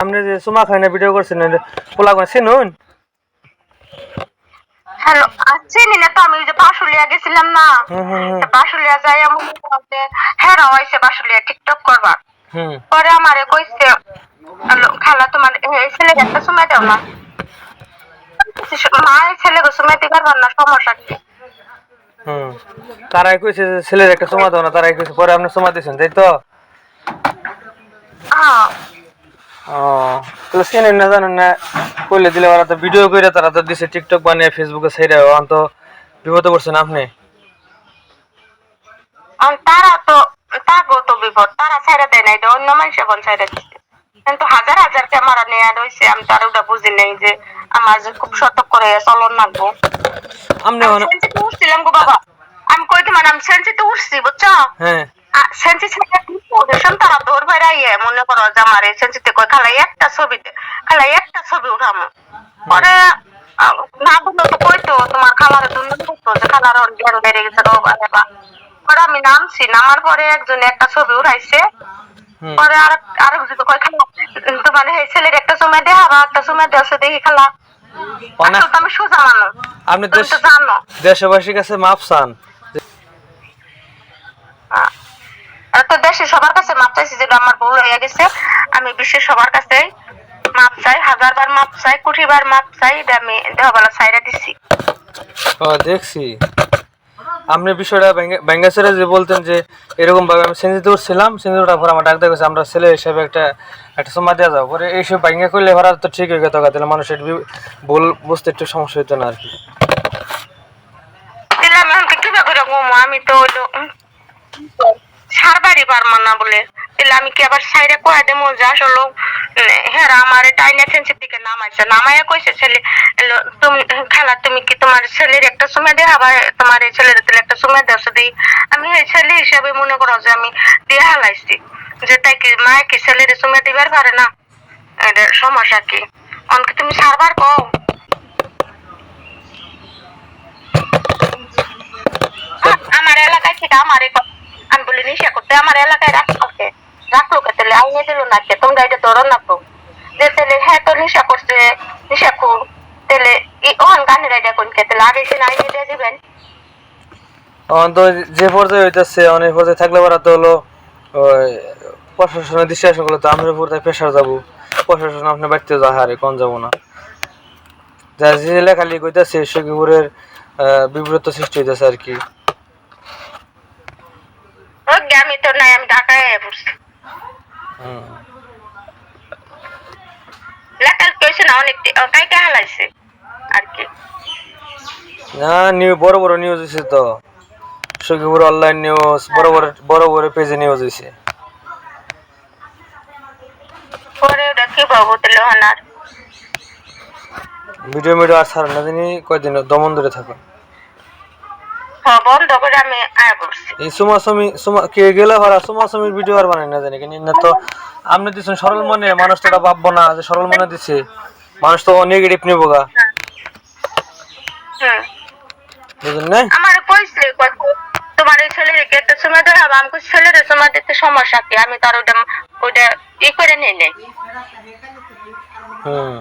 আপনি যে সুমা খাই না ভিডিও করছেন পোলা কোন চিনুন? হ্যালো চিনি না তো আমি যে বাসুলিয়া গেছিলাম না। হুম যাই করতে হ্যাঁ হয়েছে বাসুলিয়া টিকটক করবার। হুম। পরে আমারে কইছে হ্যালো, খালা তোমার এই ছেলে একটা সময় দাও না। মা এই ছেলেকে সময় দিতে পারবার না সমস্যা কি? তারাই কইছে যে ছেলের একটা সমা দাও না তারাই কইছে পরে আপনি সমা দিয়েছেন তাই তো? হ্যাঁ। চেনেন না জানেন না কইলে দিলে ওরা তো ভিডিও করে তারা তো দিছে টিকটক বানিয়ে ফেসবুকে ছেড়ে অন তো বিপদে পড়ছেন আপনি। তারা তো তাগো তো বিপদ তারা ছাইরা দেয় নাই এটা অন্য মানুষ এখন ছাইরা দিচ্ছে কিন্তু হাজার হাজার ক্যামেরা নেওয়া রয়েছে আমি তার ওটা বুঝি নেই যে আমার যে খুব সতর্ক করে চলন লাগবো। আমি সেন্সিতে উঠছিলাম গো বাবা। আমি কইতে মানে আমি সেন্সিতে উঠছি বুঝছ? হ্যাঁ। সেন্সি তারা দৌড় বেড়াইয়ে মনে করো যে আমার কই খালাই একটা ছবিতে খালাই একটা ছবি উঠামো। পরে না বলল তো কইতো তোমার খালার জন্য করতো যে খালার জ্ঞান বেড়ে গেছে পরে আমি নামছি নামার পরে একজন একটা ছবি উঠাইছে। পরে আর আরেকজন কই খালা তোমার এই ছেলের একটা সময় দেয়া বা একটা সময় দেওয়া দেখি খালা। আমি সোজা মানুষ আপনি দেশবাসীর কাছে মাপ চান। আর সবার কাছে মাপ চাইছি যেটা আমার ভুল হয়ে গেছে। আমি বিশ্বের সবার কাছে মাপ চাই হাজার বার মাপ চাই কোটি বার মাপ চাই এটা আমি দেহবেলা সাইরা দিছি। ও দেখছি। আপনি বিষয়টা ব্যাঙ্গাসেরা যে বলতেন যে এরকম ভাবে আমি সেঞ্জিতে উঠছিলাম সেঞ্জিতে ওঠার পর আমার ডাক দেখেছে আমরা ছেলে হিসেবে একটা একটা সময় দেওয়া যাব পরে এইসব ব্যাঙ্গা করলে ভরা তো ঠিক হয়ে গেত তাহলে মানুষের বি- ভুল বুঝতে একটু সমস্যা হতো না আর কি। আমি তো সারবারই পারব না বলে। তাহলে আমি কি আবার সাইডে কয়ে দেবো যে আসলে হ্যাঁ আমার টাইনে ফেন্সির দিকে নামাইছে। নামাইয়া কইছে, ছেলে তুমি, খালা, তুমি কি তোমার ছেলের একটা সময় দেয়া? আবার তোমার এই ছেলের তাহলে একটা সময় দেওয়া দিই আমি ছেলে হিসাবে মনে করো যে আমি দিয়ে হালাইছি। যে তাই কি মায়ে কি ছেলের সময় দিবার পারে না? এটা সমস্যা কি? অনকে তুমি সারবার কও? আমার এলাকায় থেকে আমার আমি বলি, নিশা করতে আমার এলাকায় রাখল কে? রাখল কে? তাহলে আইনে দিল না কে? তোমরা এটা ধরো না তো? যে তাহলে হ্যাঁ তো নিশা করছে, নিশা কর। তাহলে গানের আইডিয়া কোন কে? তাহলে আগে আইনে দিয়ে দিবেন। তখন তো যে পর্যায়ে হইতেছে অনেক পর্যায়ে থাকলে পরে তো হলো প্রশাসনের দৃষ্টি আসা করলে তো আমরা পর্যায়ে পেশার যাব। প্রশাসন আপনার বাড়িতে যা হারে, কোন যাব না। যা যে লেখালি কইতেছে, সখীপুরের বিব্রত সৃষ্টি হইতেছে আর কি। আমি তো নাই আমি ঢাকায় পড়ছি। লেখাল না অনেক কাইটা হালাইছে? আর কি? না নিউ বড় বড় নিউজ হয়েছে তো। সখীপুর অনলাইন নিউজ বড় বড় বড় বড় পেজে নিউজ হয়েছে পরে ওটা কি পাবো তাহলে ওখানে ভিডিও মিডিও আর ছাড়েন না জানি কয়দিন দমন ধরে থাকুন। বন্ধ করে আমি আয়া পড়ছি এই সুমাসমি সুমা কে গেলে হরা সুমাসমির ভিডিও আর বানাই না জানি কিন্তু না তো আপনি দিচ্ছেন সরল মনে মানুষ তো ভাববো না যে সরল মনে দিচ্ছে মানুষ তো নেগেটিভ নিবো গা। বুঝলেন না আমার কইছে তোমার এই ছেলের কি একটা সময় দেওয়া হবে? আমাকে ছেলের সময় দিতে সমস্যা কি? আমি তার ওটা ওটা ই করে নিয়ে নেই। হুম।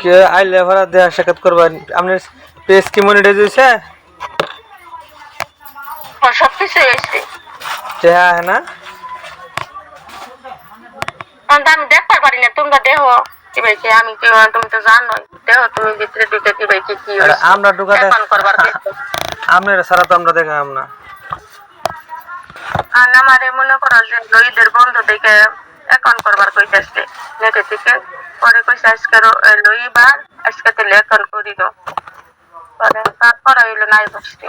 কে আইলে ভরা দেয়া সাক্ষাৎ করবেন? আপনার পেজ কি মনিটাইজ হয়েছে? সব কিছু এসছে চেহা হ্যাঁ না? আমি দেখতে পারি না তোমরা দেহ কি? আমি কি তুমি তো জানো তুমি ভিতরে ঢুকে কি কি আমরা ঢুকাতে করবার আপনার সারা তো আমরা দেখাম না। আর আমারে মনে করো যে লইদের বন্ধ দেখে অ্যাকাউন্ট করবার কইতাছে। নেটে থেকে পরে কইছে, আজকে লইবার আজকে তাহলে এখন করি দাও পরে তারপর আইলো নাই বসছি